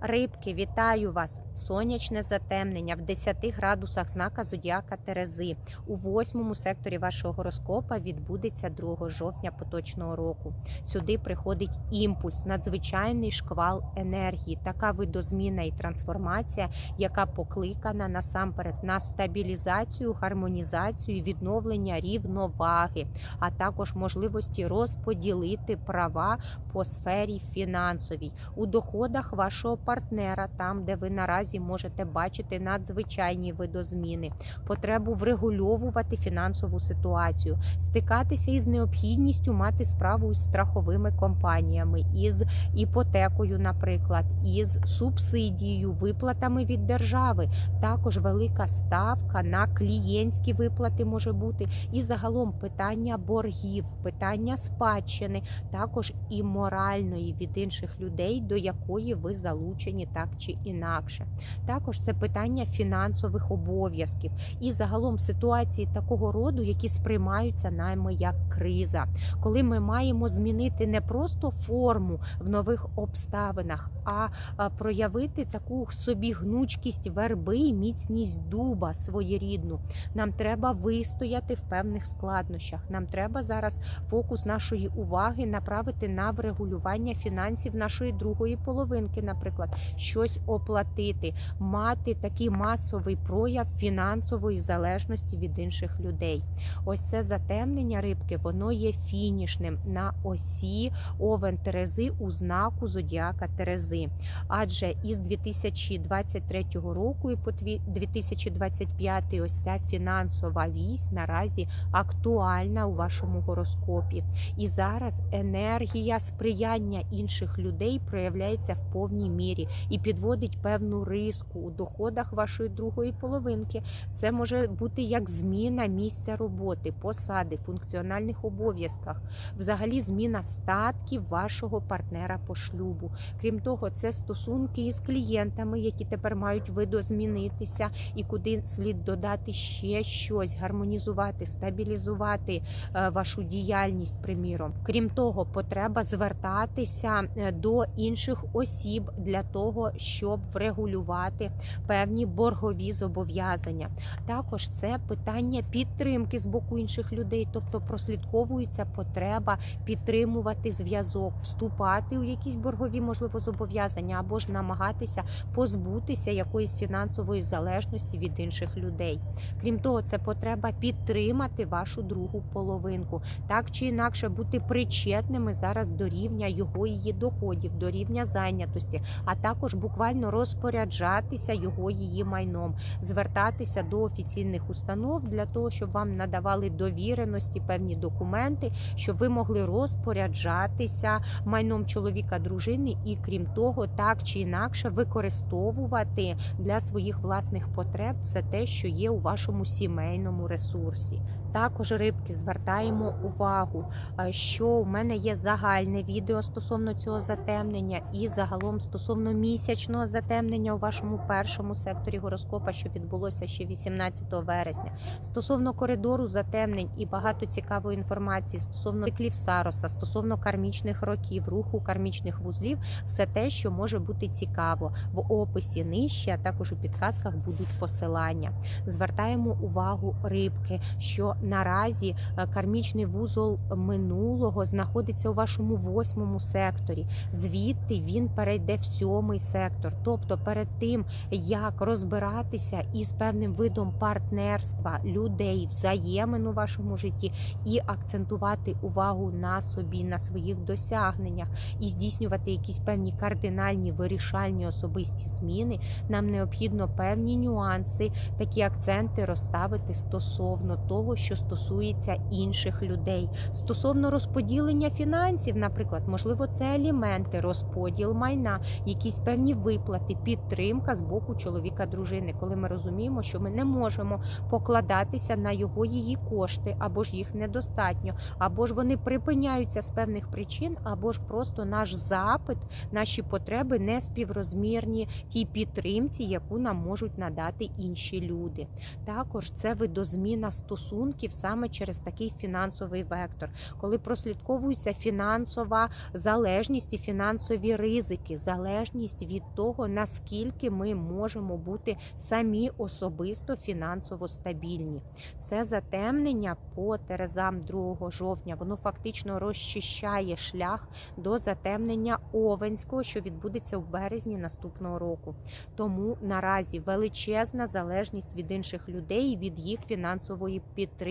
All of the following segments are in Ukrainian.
Рибки, вітаю вас! Сонячне затемнення в 10 градусах знака Зодіака Терези. У восьмому секторі вашого гороскопа відбудеться 2 жовтня поточного року. Сюди приходить імпульс, надзвичайний шквал енергії, така видозміна і трансформація, яка покликана насамперед на стабілізацію, гармонізацію, відновлення рівноваги, а також можливості розподілити права по сфері фінансовій у доходах вашого партнера, там де ви наразі можете бачити надзвичайні видозміни, потребу врегульовувати фінансову ситуацію, стикатися із необхідністю мати справу із страховими компаніями, із іпотекою, наприклад, із субсидією, виплатами від держави. Також велика ставка на клієнтські виплати може бути, і загалом питання боргів, питання спадщини, також і моральної від інших людей, до якої ви залучені так чи інакше. Також це питання фінансових обов'язків і загалом ситуації такого роду, які сприймаються нами як криза, коли ми маємо змінити не просто форму в нових обставинах, а, проявити таку собі гнучкість верби і міцність дуба своєрідну. Нам треба вистояти в певних складнощах. Нам треба зараз фокус нашої уваги направити на врегулювання фінансів нашої другої половинки, наприклад, щось оплатити, мати такий масовий прояв фінансової залежності від інших людей. Ось це затемнення рибки, воно є фінішним на осі Овен Терези у знаку Зодіака Терези. Адже із 2023 року і по дві- 2025 ось ця фінансова вісь наразі актуальна у вашому гороскопі. І зараз енергія сприяння інших людей проявляється в повній мірі і підводить певну риску у доходах вашої другої половинки. Це може бути як зміна місця роботи, посади, функціональних обов'язках, взагалі зміна статків вашого партнера по шлюбу. Крім того, це стосунки із клієнтами, які тепер мають видозмінитися, і куди слід додати ще щось, гармонізувати, стабілізувати е, вашу діяльність, приміром. Крім того, потреба звертатися е, до інших осіб для того, щоб врегулювати певні боргові зобов'язання. Також це питання підтримки з боку інших людей, тобто прослідковується потреба підтримувати зв'язок, вступати у якісь боргові можливо зобов'язання або ж намагатися позбутися якоїсь фінансової залежності від інших людей. Крім того, це потреба підтримати вашу другу половинку, так чи інакше бути причетними зараз до рівня його її доходів, до рівня зайнятості, а також буквально розпоряджатися його її майном, звертатися до офіційних установ для того, щоб вам надавали довіреності, певні документи, щоб ви могли розпоряджатися майном чоловіка, дружини, і крім того, так чи інакше використовувати для своїх власних потреб все те, що є у вашому сімейному ресурсі. Також рибки звертаємо увагу, що у мене є загальне відео стосовно цього затемнення, і загалом стосовно місячного затемнення у вашому першому секторі гороскопа, що відбулося ще 18 вересня. Стосовно коридору затемнень і багато цікавої інформації стосовно циклів Сароса, стосовно кармічних років, руху кармічних вузлів, все те, що може бути цікаво в описі нижче, а також у підказках будуть посилання. Звертаємо увагу рибки, що наразі е, кармічний вузол минулого знаходиться у вашому восьмому секторі. Звідти він перейде в сьомий сектор. Тобто, перед тим як розбиратися із певним видом партнерства людей, взаємин у вашому житті і акцентувати увагу на собі, на своїх досягненнях і здійснювати якісь певні кардинальні вирішальні особисті зміни, нам необхідно певні нюанси, такі акценти розставити стосовно того, що стосується інших людей. Стосовно розподілення фінансів, наприклад, можливо, це аліменти, розподіл майна, якісь певні виплати, підтримка з боку чоловіка, дружини, коли ми розуміємо, що ми не можемо покладатися на його її кошти, або ж їх недостатньо, або ж вони припиняються з певних причин, або ж просто наш запит, наші потреби не співрозмірні тій підтримці, яку нам можуть надати інші люди. Також це видозміна стосунків стосунків саме через такий фінансовий вектор, коли прослідковується фінансова залежність і фінансові ризики, залежність від того, наскільки ми можемо бути самі особисто фінансово стабільні. Це затемнення по терезам 2 жовтня. Воно фактично розчищає шлях до затемнення Овенського, що відбудеться в березні наступного року. Тому наразі величезна залежність від інших людей від їх фінансової підтримки.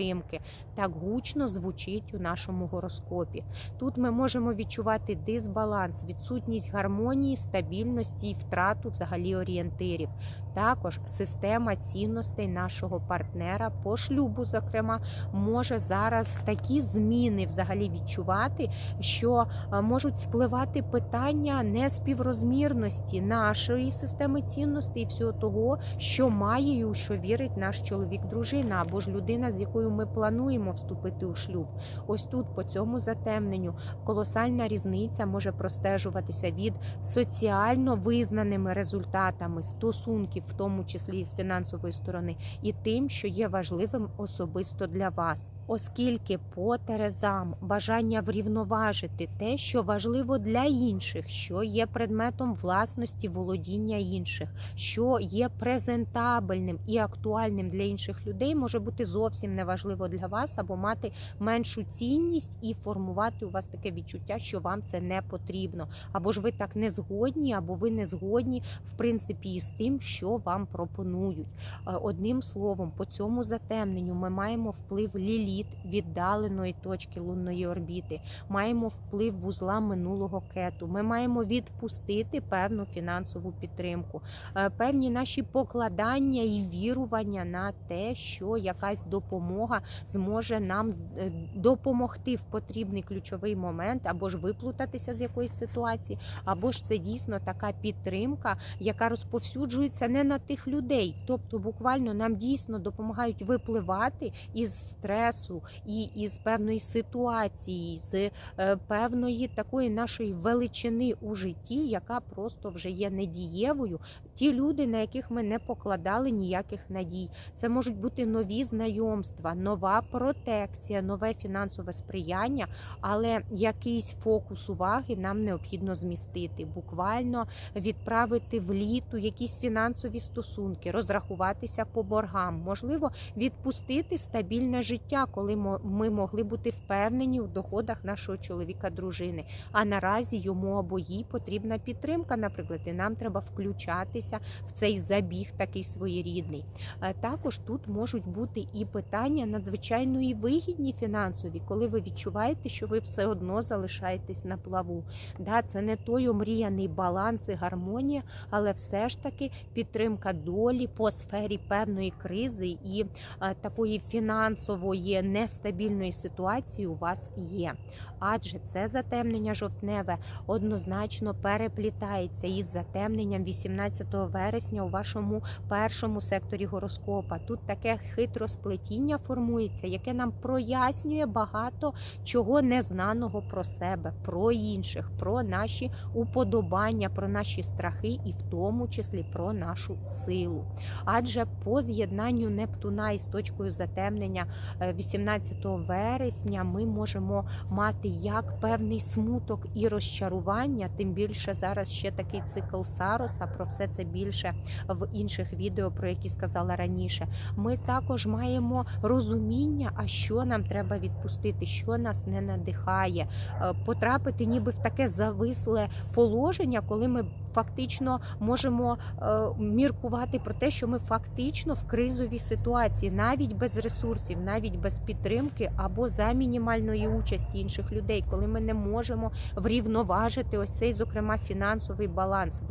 Так гучно звучить у нашому гороскопі. Тут ми можемо відчувати дисбаланс, відсутність гармонії, стабільності і втрату взагалі орієнтирів. Також система цінностей нашого партнера по шлюбу, зокрема, може зараз такі зміни взагалі відчувати, що е, можуть спливати питання неспіврозмірності нашої системи цінностей і всього того, що має і у що вірить наш чоловік, дружина або ж людина, з якою ми плануємо вступити у шлюб. Ось тут по цьому затемненню колосальна різниця може простежуватися від соціально визнаними результатами стосунків, в тому числі і з фінансової сторони, і тим, що є важливим особисто для вас, оскільки по терезам бажання врівноважити те, що важливо для інших, що є предметом власності володіння інших, що є презентабельним і актуальним для інших людей, може бути зовсім неважливо для вас або мати меншу цінність і формувати у вас таке відчуття, що вам це не потрібно, або ж ви так не згодні, або ви не згодні в принципі із тим, що вам пропонують. Е, Одним словом, по цьому затемненню ми маємо вплив ліліт віддаленої точки лунної орбіти, маємо вплив вузла минулого кету. Ми маємо відпустити певну фінансову підтримку, е, певні наші покладання і вірування на те, що якась допомога зможе нам е, допомогти в потрібний ключовий момент, або ж виплутатися з якоїсь ситуації, або ж це дійсно така підтримка, яка розповсюджується не на тих людей. Тобто, буквально нам дійсно допомагають випливати із стресу і із певної ситуації, з е, певної такої нашої величини у житті, яка просто вже є недієвою. Ті люди, на яких ми не покладали ніяких надій. Це можуть бути нові знайомства, нова протекція, нове фінансове сприяння, але якийсь фокус уваги нам необхідно змістити, буквально відправити в літу якісь фінансові стосунки, розрахуватися по боргам, можливо, відпустити стабільне життя, коли ми могли бути впевнені у доходах нашого чоловіка, дружини. А наразі йому або їй потрібна підтримка, наприклад, і нам треба включатися в цей забіг такий своєрідний. Е, Також тут можуть бути і питання надзвичайно і вигідні фінансові, коли ви відчуваєте, що ви все одно залишаєтесь на плаву. Да, це не той омріяний баланс і гармонія, але все ж таки підтримка долі по сфері певної кризи і е, такої фінансової нестабільної ситуації у вас є. Адже це затемнення жовтневе однозначно переплітається із затемненням 18 вересня у вашому першому секторі гороскопа. Тут таке хитросплетіння формується, яке нам прояснює багато чого незнаного про себе, про інших, про наші уподобання, про наші страхи і в тому числі про нашу силу. Адже по з'єднанню Нептуна із точкою затемнення е, 18 вересня ми можемо мати як певний смуток і розчарування, тим більше зараз ще такий цикл Сароса. Про все це більше в інших відео, про які сказала раніше. Ми також маємо розуміння, а що нам треба відпустити, що нас не надихає, Е, потрапити ніби в таке зависле положення, коли ми фактично можемо е, міркувати про те, що ми фактично в кризовій ситуації, навіть без ресурсів, навіть без підтримки або за мінімальної участі інших людей, коли ми не можемо врівноважити ось цей, зокрема, фінансовий баланс,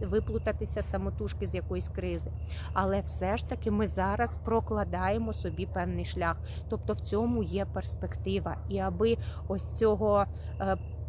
виплутатися, самотужки з якоїсь кризи. Але все ж таки ми зараз прокладаємо собі певний шлях. Тобто в цьому є перспектива. І аби ось цього.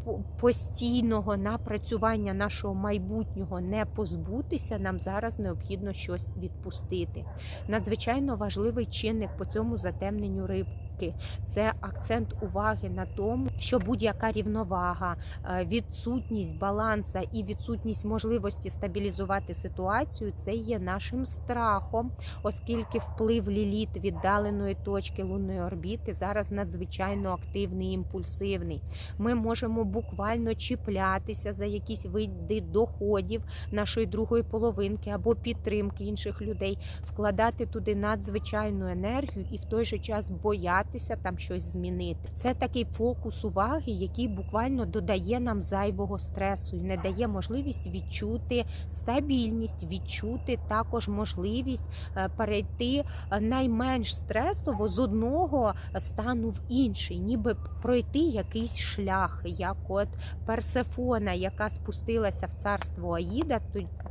По- Постійного напрацювання нашого майбутнього не позбутися, нам зараз необхідно щось відпустити. Надзвичайно важливий чинник по цьому затемненню риб рибки це акцент уваги на тому, що будь-яка рівновага, е, відсутність баланса і відсутність можливості стабілізувати ситуацію це є нашим страхом, оскільки вплив ліліт віддаленої точки лунної орбіти зараз надзвичайно активний і імпульсивний. Ми можемо буквально чіплятися за якісь види доходів нашої другої половинки або підтримки інших людей, вкладати туди надзвичайну енергію і в той же час боятися там щось змінити. Це такий фокус уваги, який буквально додає нам зайвого стресу і не дає можливість відчути стабільність, відчути також можливість е, перейти е, найменш стресово з одного стану в інший, ніби пройти якийсь шлях, як от Персефона, яка спустилася в царство Аїда,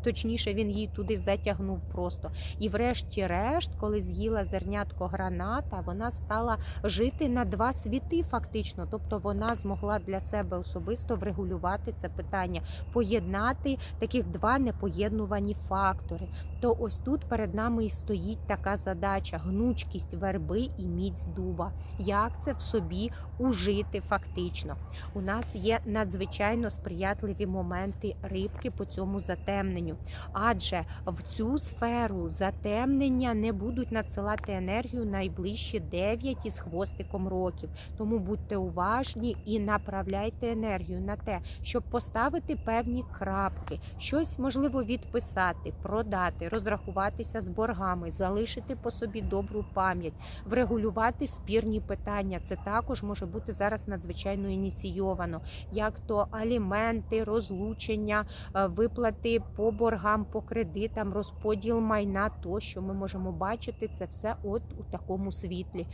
точніше він її туди затягнув просто. І врешті-решт, коли з'їла зернятко граната, вона стала жити на два світи, фактично. Тобто вона змогла для себе особисто врегулювати це питання, поєднати таких два непоєднувані фактори. То ось тут перед нами і стоїть така задача: гнучкість верби і міць дуба. Як це в собі ужити фактично? У нас є надзвичайно сприятливі моменти рибки по цьому затемненню, адже в цю сферу затемнення не будуть надсилати енергію найближчі 9 із хвостиком років. Тому будьте уважні і направляйте енергію на те, щоб поставити певні крапки, щось можливо відписати, продати, розрахуватися з боргами, залишити по собі добру пам'ять, врегулювати спірні питання. Це також може бути зараз надзвичайно ініційовано, як то аліменти, розлучення, е, виплати по боргам, по кредитам, розподіл майна. Тощо ми можемо бачити це все от у такому світлі,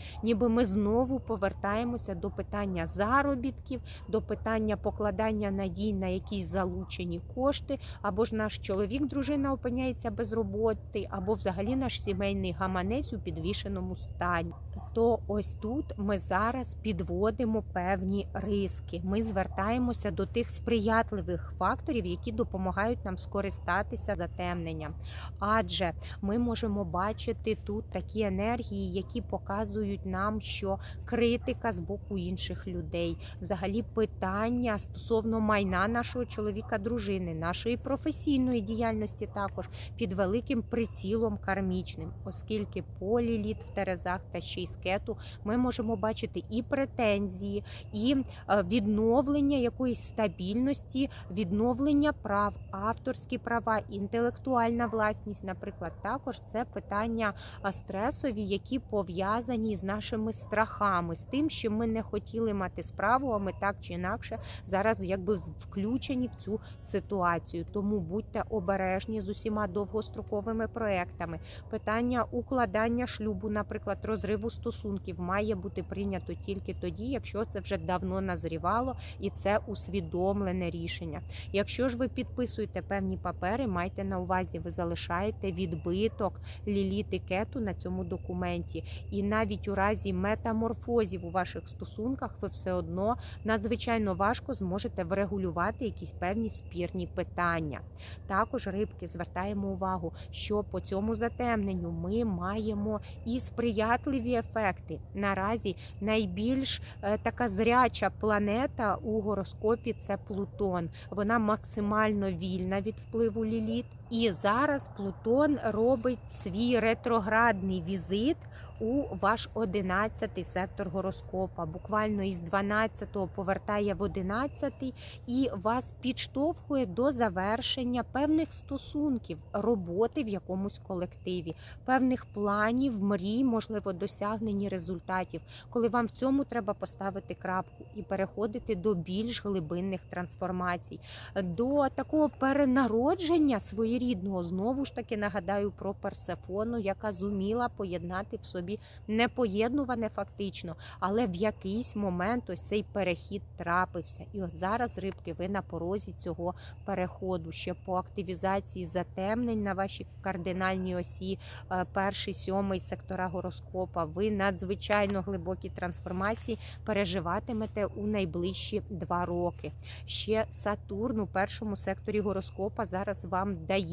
ніби ми знову повертаємося до питання заробітків, до питання покладання надій на якісь залучені кошти, або ж наш чоловік, дружина опиняється без роботи, або взагалі наш сімейний гаманець у підвішеному стані. То ось тут ми зараз підводимо певні риски. Ми звертаємося до тих сприятливих факторів, які допомагають нам скористатися затемненням. Адже ми можемо бачити тут такі енергії, які показують нам, що критика з боку інших людей, взагалі питання стосовно майна нашого чоловіка, дружини, нашої професійної діяльності також під великим прицілом кармічним, оскільки поліліт в Терезах та ще й скету ми можемо бачити і претензії, і е, відновлення якоїсь стабільності, відновлення прав, авторські права, інтелектуальна власність, наприклад, також це питання стресові, які пов'язані з нашими страхами, з тим, що ми не хотіли мати справу, а ми так чи інакше зараз якби включені в цю ситуацію. Тому будьте обережні з усіма довгостроковими проектами. Питання укладання шлюбу, наприклад, розриву стосунків, має бути прийнято тільки тоді, якщо це вже давно назрівало і це усвідомлене рішення. Якщо ж ви підписуєте певні папери, майте на увазі, ви залишаєте відбиток ліліти кету на цьому документі, і навіть у разі метаморфозів у ваших стосунках ви все одно надзвичайно важко зможете врегулювати якісь певні спірні питання. Також рибки звертаємо увагу, що по цьому затемненню ми маємо і сприятливі ефекти. Наразі найбільш е, така зряча планета у гороскопі це Плутон. Вона максимально вільна від впливу ліліт. І зараз Плутон робить свій ретроградний візит у ваш 11-й сектор гороскопа. Буквально із 12-го повертає в 11-й і вас підштовхує до завершення певних стосунків, роботи в якомусь колективі, певних планів, мрій, можливо, досягнені результатів, коли вам в цьому треба поставити крапку і переходити до більш глибинних трансформацій, до такого перенародження своєрідного. Знову ж таки нагадаю про Персефону, яка зуміла поєднати в собі непоєднуване фактично, але в якийсь момент ось цей перехід трапився. І от зараз рибки, ви на порозі цього переходу ще по активізації затемнень на вашій кардинальній осі, е, перший сьомий сектора гороскопа. Ви надзвичайно глибокі трансформації переживатимете у найближчі два роки. Ще Сатурн у першому секторі гороскопа зараз вам дає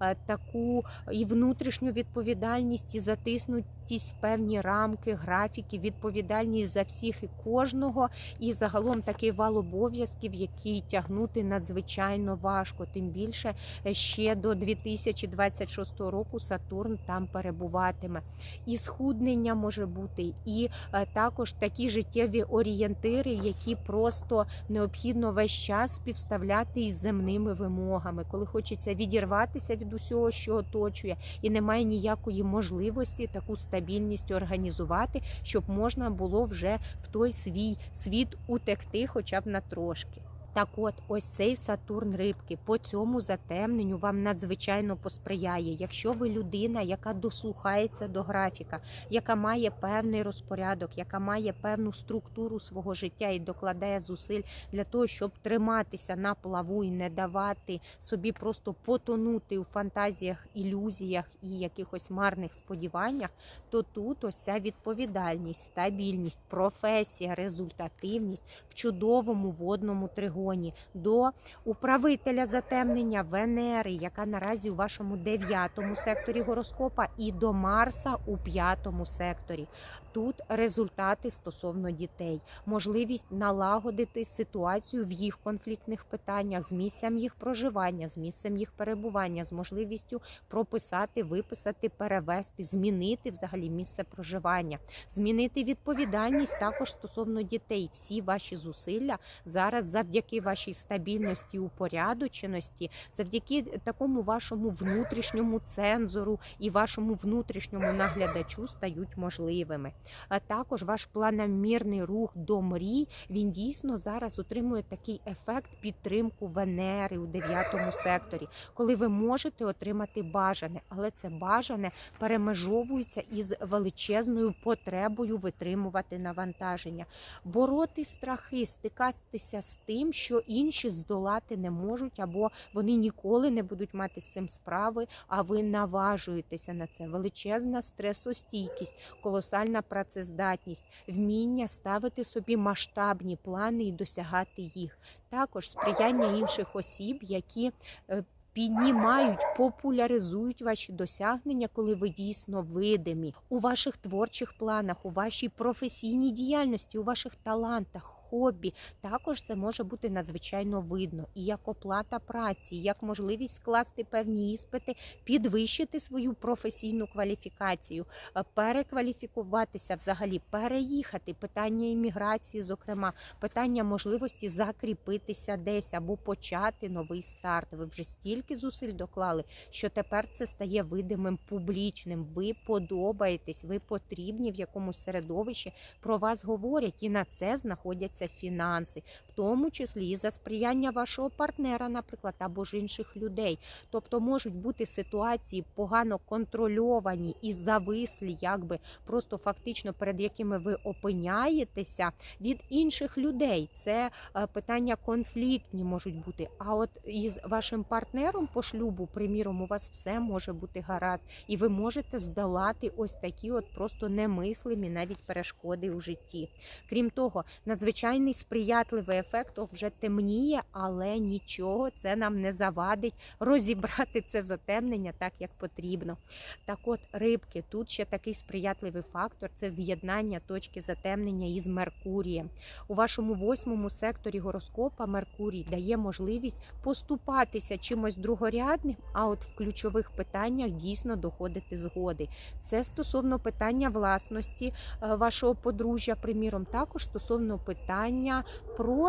е, таку і внутрішню відповідальність, і затиснутість в певні рамки, графіки, відповідальність за всіх і кожного, і загалом такий вал обов'язків, який тягнути надзвичайно важко. Тим більше е, ще до 2026 року Сатурн там перебуватиме. І схуднення може бути, і е, також такі життєві орієнтири, які просто необхідно весь час співставляти із земними вимогами, коли хочеться відірватися від усього, що оточує, і немає ніякої можливості таку стабільність організувати, щоб можна було вже в той свій світ утекти, хоча б на трошки. Так от, ось цей Сатурн рибки по цьому затемненню вам надзвичайно посприяє. Якщо ви людина, яка дослухається до графіка, яка має певний розпорядок, яка має певну структуру свого життя і докладає зусиль для того, щоб триматися на плаву і не давати собі просто потонути у фантазіях, ілюзіях і якихось марних сподіваннях, то тут ось ця відповідальність, стабільність, професія, результативність в чудовому водному тригоні до управителя затемнення Венери, яка наразі у вашому дев'ятому секторі гороскопа, і до Марса у п'ятому секторі. Тут результати стосовно дітей, можливість налагодити ситуацію в їх конфліктних питаннях з місцем їх проживання, з місцем їх перебування, з можливістю прописати, виписати, перевести, змінити взагалі місце проживання, змінити відповідальність також стосовно дітей. Всі ваші зусилля зараз завдяки вашій стабільності, упорядоченості, завдяки такому вашому внутрішньому цензору і вашому внутрішньому наглядачу стають можливими. А також ваш планомірний рух до мрій він дійсно зараз отримує такий ефект підтримку Венери у дев'ятому секторі, коли ви можете отримати бажане, але це бажане перемежовується із величезною потребою витримувати навантаження, бороти страхи, стикатися з тим, що інші здолати не можуть, або вони ніколи не будуть мати з цим справи. А ви наважуєтеся на це. Величезна стресостійкість, колосальна працездатність, вміння ставити собі масштабні плани і досягати їх. Також сприяння інших осіб, які е, Піднімають, популяризують ваші досягнення, коли ви дійсно видимі у ваших творчих планах, у вашій професійній діяльності, у ваших талантах. Хобі також це може бути надзвичайно видно і як оплата праці, як можливість скласти певні іспити, підвищити свою професійну кваліфікацію, е, перекваліфікуватися, взагалі переїхати. Питання імміграції, зокрема, питання можливості закріпитися десь або почати новий старт. Ви вже стільки зусиль доклали, що тепер це стає видимим публічним. Ви подобаєтесь, ви потрібні в якомусь середовищі. Про вас говорять, і на це знаходяться фінанси, в тому числі і за сприяння вашого партнера, наприклад, або ж інших людей. Тобто можуть бути ситуації погано контрольовані і завислі, якби просто фактично перед якими ви опиняєтеся від інших людей. Це е, питання конфліктні можуть бути. А от із вашим партнером по шлюбу, приміром, у вас все може бути гаразд, і ви можете здолати ось такі, от просто немислимі навіть перешкоди у житті. Крім того, надзвичайний сприятливий ефект о, вже темніє, але нічого це нам не завадить розібрати це затемнення так, як потрібно. Так, от рибки, тут ще такий сприятливий фактор це з'єднання точки затемнення із Меркурієм. У вашому восьмому секторі гороскопа Меркурій дає можливість поступатися чимось другорядним, а от в ключових питаннях дійсно доходити згоди. Це стосовно питання власності е, вашого подружжя, приміром, також стосовно питання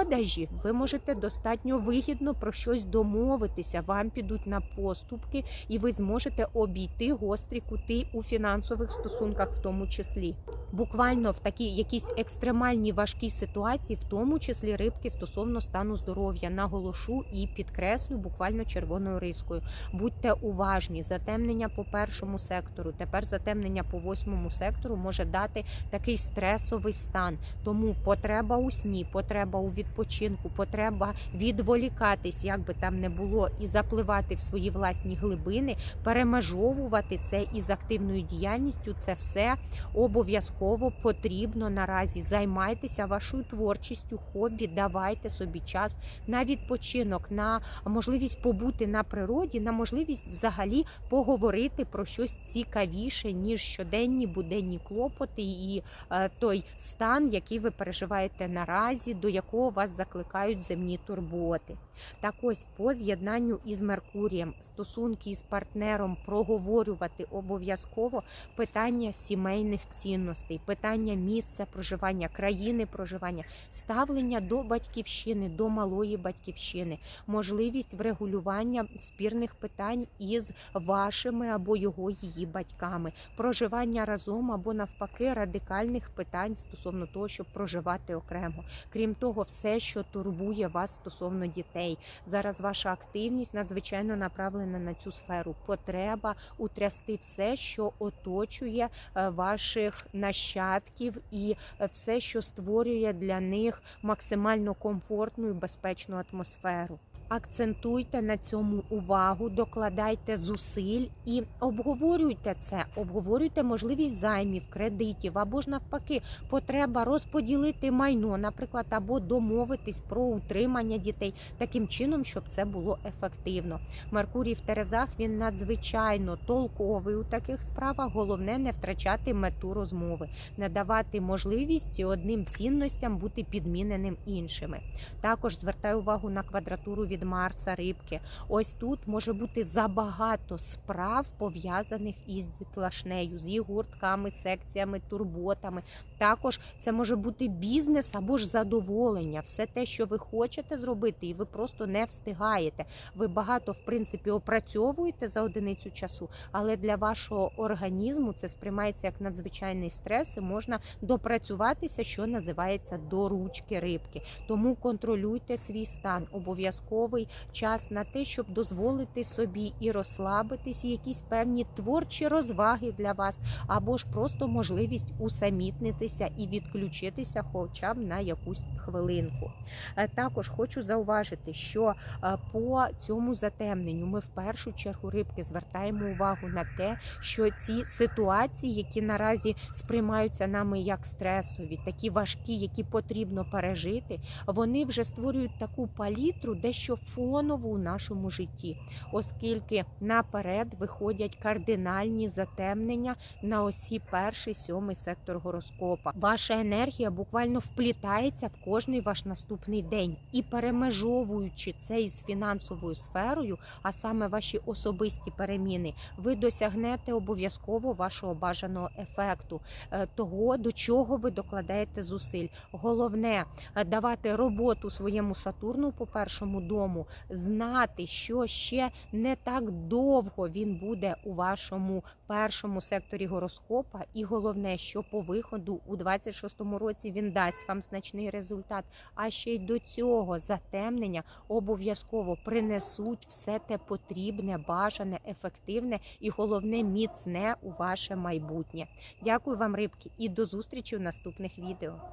продажів. Ви можете достатньо вигідно про щось домовитися. Вам підуть на поступки, і ви зможете обійти гострі кути у фінансових стосунках, в тому числі. Буквально в такій якійсь екстремальній важкій ситуації, в тому числі рибки стосовно стану здоров'я, наголошу і підкреслю буквально червоною рискою. Будьте уважні, затемнення по першому сектору, тепер затемнення по восьмому сектору може дати такий стресовий стан. Тому потреба у сні, потреба у відпочинку відпочинку, потреба відволікатись, як би там не було, і запливати в свої власні глибини, перемежовувати це із активною діяльністю. Це все обов'язково потрібно наразі. Займайтеся вашою творчістю, хобі, давайте собі час на відпочинок, на можливість побути на природі, на можливість взагалі поговорити про щось цікавіше, ніж щоденні буденні клопоти і е, той стан, який ви переживаєте наразі, до якого вас закликають земні турботи. Так ось по з'єднанню із Меркурієм, стосунки із партнером проговорювати обов'язково питання сімейних цінностей, питання місця проживання, країни проживання, ставлення до батьківщини, до малої батьківщини, можливість врегулювання спірних питань із вашими або його її батьками, проживання разом або навпаки радикальних питань стосовно того, щоб проживати окремо. Крім того, все, що турбує вас стосовно дітей. Зараз ваша активність надзвичайно направлена на цю сферу. Потреба утрясти все, що оточує е, ваших нащадків, і е, все, що створює для них максимально комфортну і безпечну атмосферу. Акцентуйте на цьому увагу, докладайте зусиль і обговорюйте це. Обговорюйте можливість займів, кредитів або ж навпаки, потреба розподілити майно, наприклад, або домовитись про утримання дітей таким чином, щоб це було ефективно. Меркурій в Терезах він надзвичайно толковий у таких справах. Головне не втрачати мету розмови, не давати можливість одним цінностям бути підміненим іншими. Також звертаю увагу на квадратуру від Марса рибки. Ось тут може бути забагато справ пов'язаних із дітлашнею, з її гуртками, секціями, турботами. Також це може бути бізнес або ж задоволення, все те, що ви хочете зробити, і ви просто не встигаєте. Ви багато в принципі опрацьовуєте за одиницю часу, але для вашого організму це сприймається як надзвичайний стрес, і можна допрацюватися, що називається до ручки рибки. Тому контролюйте свій стан. Обов'язковий час на те, щоб дозволити собі і розслабитись, і якісь певні творчі розваги для вас, або ж просто можливість усамітнитися і відключитися, хоча б на якусь хвилинку. Е, Також хочу зауважити, що е, по цьому затемненню ми в першу чергу рибки звертаємо увагу на те, що ці ситуації, які наразі сприймаються нами як стресові, такі важкі, які потрібно пережити, вони вже створюють таку палітру, дещо фонову у нашому житті, оскільки наперед виходять кардинальні затемнення на осі перший сьомий сектор гороскопа. Ваша енергія буквально вплітається в кожний ваш наступний день і перемежовуючи це із фінансовою сферою, а саме ваші особисті переміни, ви досягнете обов'язково вашого бажаного ефекту, е, того до чого ви докладаєте зусиль. Головне е, давати роботу своєму Сатурну по першому дому, знати, що ще не так довго він буде у вашому першому секторі гороскопа, і головне, що по виходу у 26-му році він дасть вам значний результат. А ще й до цього затемнення обов'язково принесуть все те потрібне, бажане, ефективне і головне міцне у ваше майбутнє. Дякую вам, рибки, і до зустрічі в наступних відео.